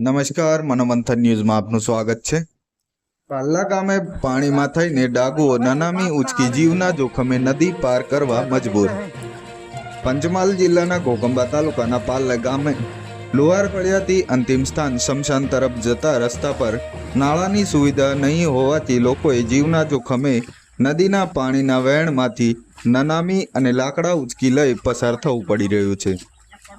નમસ્કાર, મનોમંથન ન્યૂઝમાં આપનું સ્વાગત છે. પાલ્લા ગામે પાણીમાં થઈને ડાગુઓ નાનામી ઉચકી જીવના જોખમે નદી પાર કરવા મજબૂર. પંચમહાલ જિલ્લાના ઘોગંબા તાલુકાના પાલ્લા ગામે લુહાર ફળિયાથી અંતિમ સ્થાન શમશાન તરફ જતા રસ્તા પર નાળાની સુવિધા નહીં હોવાથી લોકોએ જીવના જોખમે નદીના પાણીના વહેણમાંથી નનામી અને લાકડા ઉચકી લઈ પસાર થવું પડી રહ્યું છે.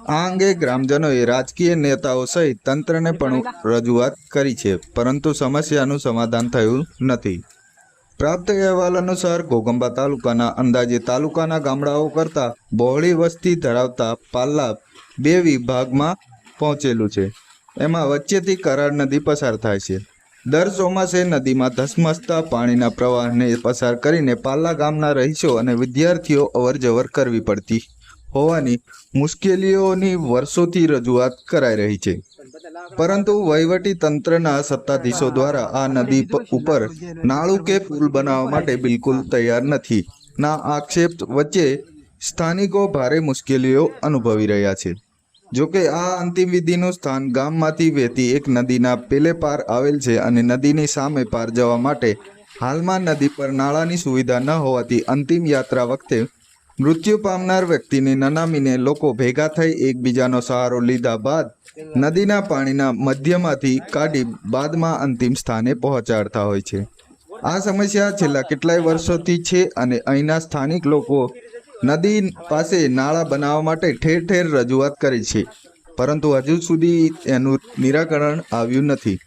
આ અંગે ગ્રામજનોએ રાજકીય નેતાઓ સહિત તંત્રને પણ રજૂઆત કરી છે, પરંતુ સમસ્યાનું સમાધાન થયું નથી. પ્રાપ્ત અહેવાલ અનુસાર ઘોગંબા તાલુકાના અંદાજે તાલુકાના ગામડાઓ કરતાં બહોળી વસ્તી ધરાવતા પાલ્લા બે વિભાગમાં પહોંચેલું છે. એમાં વચ્ચેથી કરાર નદી પસાર થાય છે. દર ચોમાસે નદીમાં ધસમસતા પાણીના પ્રવાહને પસાર કરીને પાલ્લા ગામના રહીશો અને વિદ્યાર્થીઓ અવરજવર કરવી પડતી હોવાની મુશ્કેલીઓની વર્ષોથી રજૂઆત કરાઈ રહી છે. પરંતુ વહીવટી તંત્રના સત્તાધીશો દ્વારા આ નદી ઉપર નાળું કે પુલ બનાવવા માટે બિલકુલ તૈયાર નથી. ના આક્ષેપ વચ્ચે સ્થાનિકો ભારે મુશ્કેલીઓ અનુભવી રહ્યા છે. જોકે આ અંતિમ વિધિનું સ્થાન ગામમાંથી વહેતી એક નદીના પેલે પાર આવેલ છે અને નદીની સામે પાર જવા માટે હાલમાં નદી પર નાળાની સુવિધા ન હોવાથી અંતિમ યાત્રા વખતે મૃત્યુ પામનાર વ્યક્તિને નનામીને લોકો ભેગા થઈ એકબીજાનો સહારો લીધા બાદ નદીના પાણીના મધ્યમાંથી કાઢી બાદમાં અંતિમ સ્થાને પહોંચાડતા હોય છે. આ સમસ્યા છેલ્લા કેટલાય વર્ષોથી છે અને અહીંના સ્થાનિક લોકો નદી પાસે નાળા બનાવવા માટે ઠેર ઠેર રજૂઆત કરી છે, પરંતુ હજુ સુધી એનું નિરાકરણ આવ્યું નથી.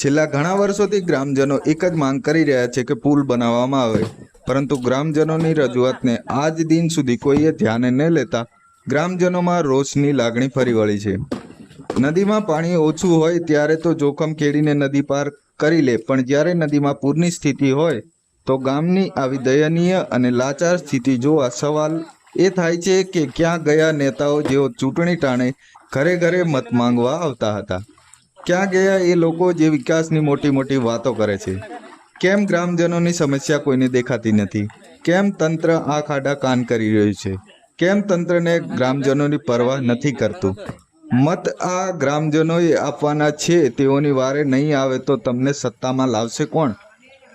છેલ્લા ઘણા વર્ષોથી ગ્રામજનો એક જ માંગ કરી રહ્યા છે કે પુલ બનાવવામાં આવે. પરંતુ ગ્રામજનોની રજૂઆતને આજ દિન સુધી કોઈએ ધ્યાને ન લેતા ગ્રામજનોમાં રોષની લાગણી ફરી વળી છે. નદીમાં પાણી ઓછું હોય ત્યારે તો જોખમ ખેડીને નદી પાર કરી લે, પણ જ્યારે નદીમાં પૂરની સ્થિતિ હોય તો ગામની આવી દયનીય અને લાચાર સ્થિતિ જોવા સવાલ એ થાય છે કે ક્યાં ગયા નેતાઓ જેઓ ચૂંટણી ટાણે ઘરે ઘરે મત માંગવા આવતા હતા? ક્યાં ગયા એ લોકો જે વિકાસની મોટી મોટી વાતો કરે છે? કેમ ગ્રામજનોની સમસ્યા કોઈને દેખાતી નથી? કેમ તંત્ર આ ખાડા કાન કરી રહ્યું છે? કેમ તંત્રને ગ્રામજનોની પરવા નથી કરતું? મત આ ગ્રામજનોએ આપવાના છે, તેઓની વારે નહીં આવે તો તમને સત્તામાં લાવશે કોણ?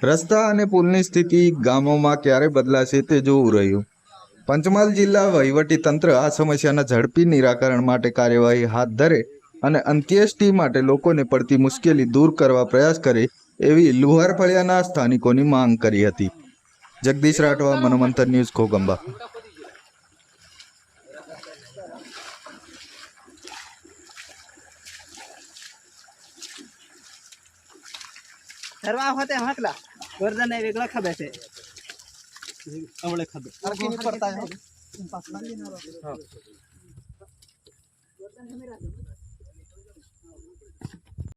રસ્તા અને પુલની સ્થિતિ ગામોમાં ક્યારે બદલાશે તે જોવું રહ્યું. પંચમહાલ જિલ્લા વહીવટી તંત્ર આ સમસ્યાના ઝડપી નિરાકરણ માટે કાર્યવાહી હાથ ધરે અને અંત્યેષ્ટિ માટે લોકોને પડતી મુશ્કેલી દૂર કરવા પ્રયાસ કરે એવી લુહાર ફળિયાના સ્થાનિકોની માંગ કરી હતી. જગદીશ રાઠવા મનોમંથન ન્યૂઝ ખોગંબા ધરવા હોતે હાંકલા. ગોરધન એ વેગળા ખબે છે. અવળે ખબે અરકી ની પડતા હે. પાસ લાગી હા. ગોરધન હમે રાજો